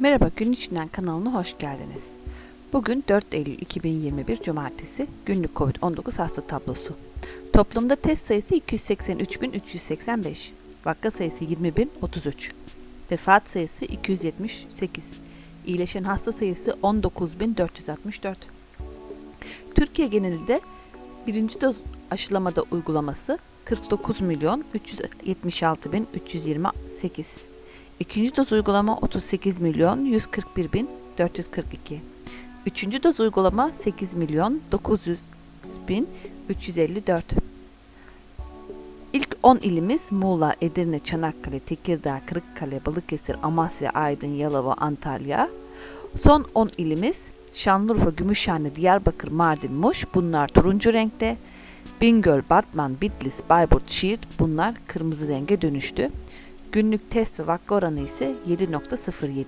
Merhaba Gün İçinden kanalına hoş geldiniz. Bugün 4 Eylül 2021 Cumartesi günlük COVID-19 hasta tablosu. Toplamda test sayısı 283.385, vaka sayısı 20.033, vefat sayısı 278, iyileşen hasta sayısı 19.464. Türkiye genelinde birinci doz aşılamada uygulaması 49 milyon 376 bin 328. İkinci doz uygulama 38 milyon 141 bin 442. Üçüncü doz uygulama 8 milyon 900 bin 354. İlk 10 ilimiz Muğla, Edirne, Çanakkale, Tekirdağ, Kırıkkale, Balıkesir, Amasya, Aydın, Yalova, Antalya. Son 10 ilimiz Şanlıurfa, Gümüşhane, Diyarbakır, Mardin, Muş. Bunlar turuncu renkte. Bingöl, Batman, Bitlis, Bayburt, Siirt bunlar kırmızı renge dönüştü. Günlük test ve vaka oranı ise 7.07.